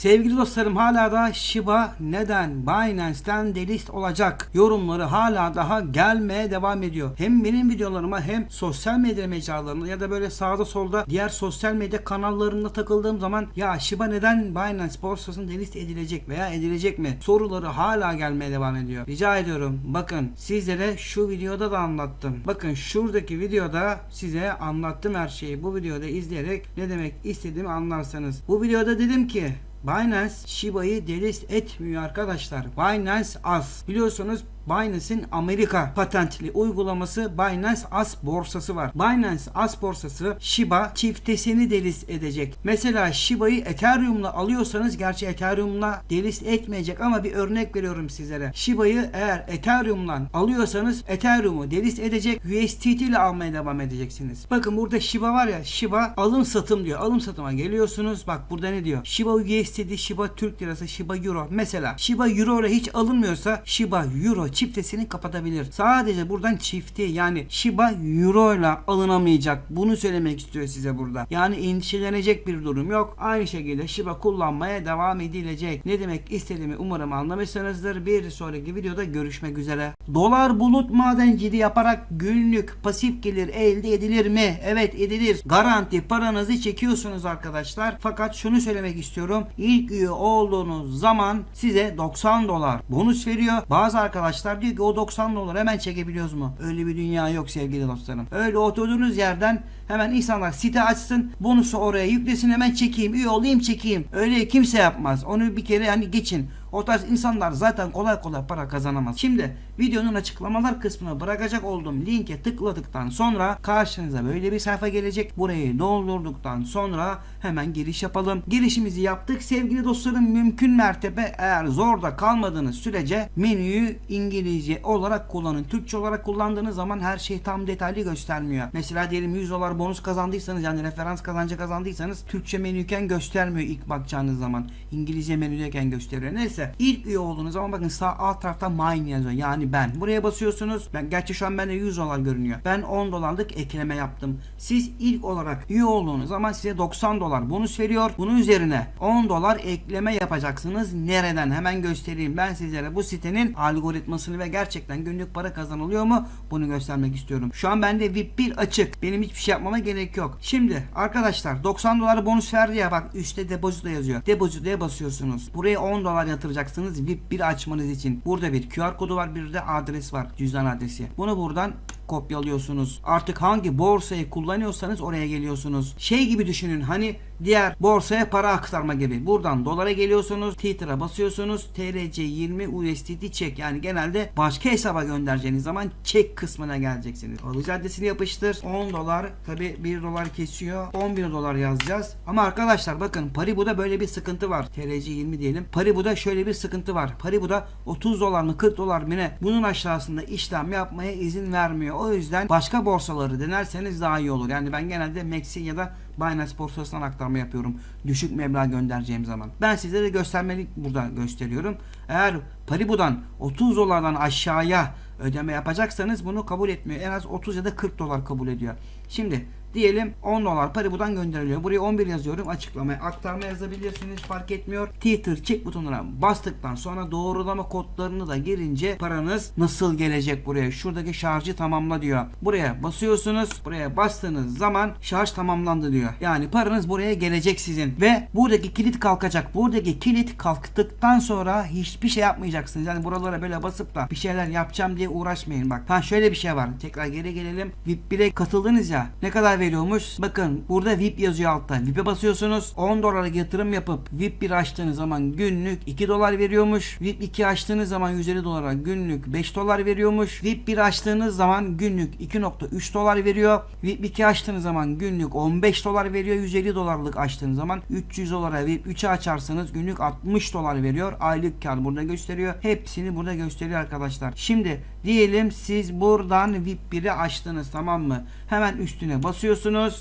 Sevgili dostlarım hala da Shiba neden Binance'ten delist olacak yorumları hala daha gelmeye devam ediyor. Hem benim videolarıma hem sosyal medya mecralarında ya da böyle sağda solda diğer sosyal medya kanallarında takıldığım zaman ya Shiba neden Binance borsasının delist edilecek veya edilecek mi soruları hala gelmeye devam ediyor. Rica ediyorum bakın sizlere şu videoda da anlattım. Bakın şuradaki videoda size anlattım her şeyi. Bu videoda izleyerek ne demek istediğimi anlarsanız. Bu videoda dedim ki Binance Shiba'yı delist etmiyor arkadaşlar. Binance As. Biliyorsunuz Binance'in Amerika patentli uygulaması Binance As borsası var. Binance As borsası Shiba çiftesini delist edecek. Mesela Shiba'yı Ethereum'la alıyorsanız gerçi Ethereum'la delist etmeyecek ama bir örnek veriyorum sizlere. Shiba'yı eğer Ethereum'la alıyorsanız Ethereum'u delist edecek USDT ile almaya devam edeceksiniz. Bakın burada Shiba var ya Shiba alım satım diyor. Alım satıma geliyorsunuz. Bak burada ne diyor? Shiba USDT, Shiba Türk Lirası, Shiba Euro. Mesela Shiba Euro ile hiç alınmıyorsa Shiba Euro çiftesini kapatabilir. Sadece buradan çifti yani Shiba Euro ile alınamayacak. Bunu söylemek istiyor size burada. Yani endişelenecek bir durum yok. Aynı şekilde Shiba kullanmaya devam edilecek. Ne demek istediğimi umarım anlamışsınızdır. Bir sonraki videoda görüşmek üzere. Dolar bulut madenciliği yaparak günlük pasif gelir elde edilir mi? Evet edilir. Garanti paranızı çekiyorsunuz arkadaşlar. Fakat şunu söylemek istiyorum. İlk üye olduğunuz zaman size 90 dolar bonus veriyor. Bazı arkadaşlar diyor ki o 90 dolar hemen çekebiliyoruz mu? Öyle bir dünya yok sevgili dostlarım. Öyle oturduğunuz yerden hemen insanlar site açsın. Bonusu oraya yüklesin hemen çekeyim. Üye olayım çekeyim. Öyle kimse yapmaz. Onu bir kere hani geçin. O tarz insanlar zaten kolay kolay para kazanamaz. Şimdi videonun açıklamalar kısmına bırakacak olduğum linke tıkladıktan sonra karşınıza böyle bir sayfa gelecek. Burayı doldurduktan sonra hemen giriş yapalım. Girişimizi yaptık. Sevgili dostlarım mümkün mertebe eğer zorda kalmadığınız sürece menüyü İngilizce olarak kullanın. Türkçe olarak kullandığınız zaman her şey tam detaylı göstermiyor. Mesela diyelim 100 dolar bonus kazandıysanız yani referans kazancı kazandıysanız Türkçe menüyken göstermiyor ilk bakacağınız zaman. İngilizce menüdeyken gösteriyor. Neyse ilk üye olduğunuz zaman bakın sağ alt tarafta mine yazıyor. Yani ben. Buraya basıyorsunuz. Ben gerçi şu an bende 100 dolar görünüyor. Ben 10 dolarlık ekleme yaptım. Siz ilk olarak üye olduğunuz zaman size 90 dolar bonus veriyor. Bunun üzerine 10 dolar ekleme yapacaksınız. Nereden? Hemen göstereyim. Ben sizlere bu sitenin algoritmasını ve gerçekten günlük para kazanılıyor mu? Bunu göstermek istiyorum. Şu an bende VIP 1 açık. Benim hiçbir şey yapmama gerek yok. Şimdi arkadaşlar 90 dolar bonus verdi ya bak üstte depozito yazıyor. Depozitoya basıyorsunuz. Buraya 10 dolar yatıracaksınız VIP 1 açmanız için. Burada bir QR kodu var bir de adres var. Cüzdan adresi. Bunu buradan kopyalıyorsunuz. Artık hangi borsayı kullanıyorsanız oraya geliyorsunuz. Şey gibi düşünün hani diğer borsaya para aktarma gibi. Buradan dolara geliyorsunuz. Twitter'a basıyorsunuz. TRC20 USDT çek. Yani genelde başka hesaba göndereceğiniz zaman çek kısmına geleceksiniz. Alıcı adresini yapıştır. 10 dolar. Tabi 1 dolar kesiyor. 11 dolar yazacağız. Ama arkadaşlar bakın Paribu'da böyle bir sıkıntı var. TRC20 diyelim. Paribu'da şöyle bir sıkıntı var. Paribu'da 30 dolar mı 40 dolar mı ne? Bunun aşağısında işlem yapmaya izin vermiyor. O yüzden başka borsaları denerseniz daha iyi olur. Yani ben genelde Maxi ya da Binance borsasından aktarma yapıyorum. Düşük meblağ göndereceğim zaman. Ben size de göstermelik burada gösteriyorum. Eğer Paribu'dan 30 dolardan aşağıya ödeme yapacaksanız bunu kabul etmiyor. En az 30 ya da 40 dolar kabul ediyor. Şimdi Diyelim 10 dolar Paribu'dan gönderiliyor. Buraya 11 yazıyorum. Açıklamaya aktarma yazabilirsiniz. Fark etmiyor. Twitter çek butonuna bastıktan sonra doğrulama kodlarını da girince paranız nasıl gelecek buraya? Şuradaki şarjı tamamla diyor. Buraya basıyorsunuz. Buraya bastığınız zaman şarj tamamlandı diyor. Yani paranız buraya gelecek sizin. Ve buradaki kilit kalkacak. Buradaki kilit kalktıktan sonra hiçbir şey yapmayacaksınız. Yani buralara böyle basıp da bir şeyler yapacağım diye uğraşmayın. Bak ha şöyle bir şey var. Tekrar geri gelelim. VIP 1'e katıldınız ya. Ne kadar veriyormuş? Bakın burada VIP yazıyor altta. VIP'e basıyorsunuz. 10 dolarlık yatırım yapıp VIP 1 açtığınız zaman günlük 2 dolar veriyormuş. VIP 2 açtığınız zaman 150 dolara günlük 5 dolar veriyormuş. VIP 1 açtığınız zaman günlük 2.3 dolar veriyor. VIP 2 açtığınız zaman günlük 15 dolar veriyor. 150 dolarlık açtığınız zaman 300 dolara VIP 3'ü açarsanız günlük 60 dolar veriyor. Aylık kar burada gösteriyor. Hepsini burada gösteriyor arkadaşlar. Şimdi diyelim siz buradan VIP 1'i açtınız tamam mı? Hemen üstüne basıyorsunuz.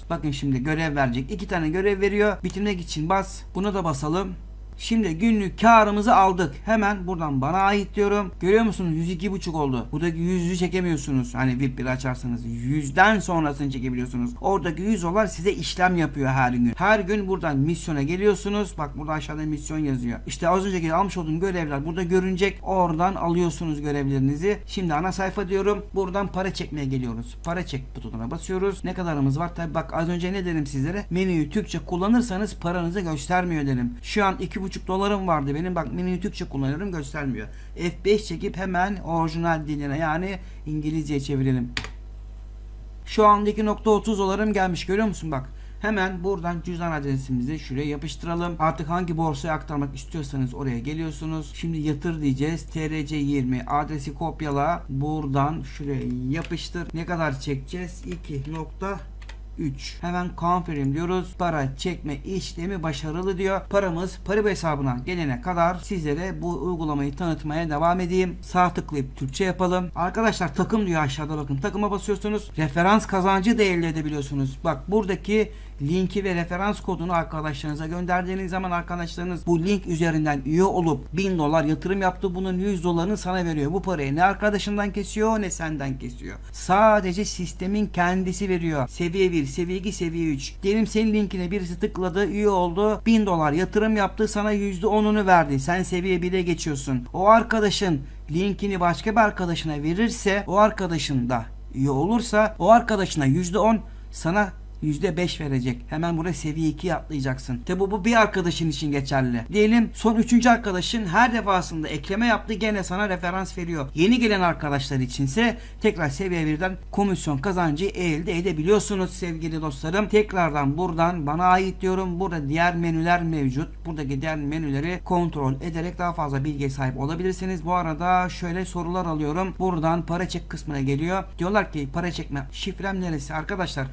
Bakın şimdi görev verecek. İki tane görev veriyor. Bitirmek için bas. Buna da basalım. Şimdi günlük karımızı aldık. Hemen buradan bana ait diyorum. Görüyor musunuz? 102,5 oldu. Buradaki 100'ü çekemiyorsunuz. Hani VIP 1 açarsanız 100'den sonrasını çekebiliyorsunuz. Oradaki 100 dolar size işlem yapıyor her gün. Her gün buradan misyona geliyorsunuz. Bak burada aşağıda misyon yazıyor. İşte az önceki almış olduğum görevler burada görünecek. Oradan alıyorsunuz görevlerinizi. Şimdi ana sayfa diyorum. Buradan para çekmeye geliyoruz. Para çek butonuna basıyoruz. Ne kadarımız var? Tabi bak az önce ne dedim sizlere? Menüyü Türkçe kullanırsanız paranızı göstermiyor dedim. Şu an 2,5 dolarım vardı benim. Bak menüyü Türkçe kullanıyorum göstermiyor. F5 çekip hemen orijinal diline yani İngilizceye çevirelim. Şu anda 2.30 dolarım gelmiş görüyor musun bak. Hemen buradan cüzdan adresimizi şuraya yapıştıralım. Artık hangi borsaya aktarmak istiyorsanız oraya geliyorsunuz. Şimdi yatır diyeceğiz. TRC20 adresi kopyala. Buradan şuraya yapıştır. Ne kadar çekeceğiz? 2.3 Hemen confirm diyoruz. Para çekme işlemi başarılı diyor. Paramız Paribu hesabına gelene kadar sizlere bu uygulamayı tanıtmaya devam edeyim. Sağ tıklayıp Türkçe yapalım. Arkadaşlar takım diyor aşağıda bakın. Takıma basıyorsunuz. Referans kazancı da elde edebiliyorsunuz. Bak buradaki linki ve referans kodunu arkadaşlarınıza gönderdiğiniz zaman arkadaşlarınız bu link üzerinden üye olup 1000 dolar yatırım yaptı. Bunun 100 dolarını sana veriyor. Bu parayı ne arkadaşından kesiyor ne senden kesiyor. Sadece sistemin kendisi veriyor. Seviye 1, seviye 2, seviye 3. Diyelim senin linkine birisi tıkladı, üye oldu. 1000 dolar yatırım yaptı. Sana %10'unu verdi. Sen seviye 1'e geçiyorsun. O arkadaşın linkini başka bir arkadaşına verirse o arkadaşın da üye olursa o arkadaşına %10 sana %5 verecek. Hemen buraya seviye 2'ye atlayacaksın. Tabi bu bir arkadaşın için geçerli. Diyelim son üçüncü arkadaşın her defasında ekleme yaptı gene sana referans veriyor. Yeni gelen arkadaşlar içinse tekrar seviye 1'den komisyon kazancı elde edebiliyorsunuz sevgili dostlarım. Tekrardan buradan bana ait diyorum. Burada diğer menüler mevcut. Buradaki diğer menüleri kontrol ederek daha fazla bilgiye sahip olabilirsiniz. Bu arada şöyle sorular alıyorum. Buradan para çek kısmına geliyor. Diyorlar ki para çekme şifrem neresi? Arkadaşlar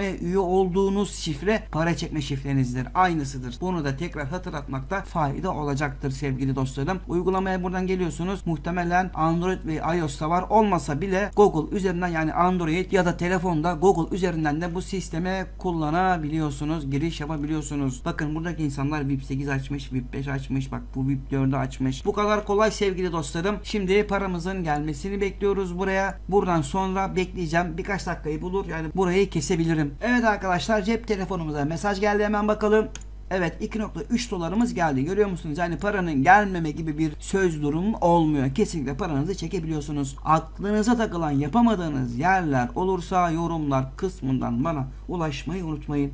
uygulamaya üye olduğunuz şifre para çekme şifrenizdir. Aynısıdır. Bunu da tekrar hatırlatmakta fayda olacaktır sevgili dostlarım. Uygulamaya buradan geliyorsunuz. Muhtemelen Android ve iOS'ta var. Olmasa bile Google üzerinden yani Android ya da telefonda Google üzerinden de bu sisteme kullanabiliyorsunuz. Giriş yapabiliyorsunuz. Bakın buradaki insanlar VIP 8 açmış, VIP 5 açmış. Bak bu VIP 4'ü açmış. Bu kadar kolay sevgili dostlarım. Şimdi paramızın gelmesini bekliyoruz buraya. Buradan sonra bekleyeceğim. Birkaç dakikayı bulur. Yani burayı kesebilirim. Evet arkadaşlar cep telefonumuza mesaj geldi hemen bakalım. Evet 2.3 dolarımız geldi. Görüyor musunuz? Yani paranın gelmeme gibi bir söz durumu olmuyor. Kesinlikle paranızı çekebiliyorsunuz. Aklınıza takılan yapamadığınız yerler olursa yorumlar kısmından bana ulaşmayı unutmayın.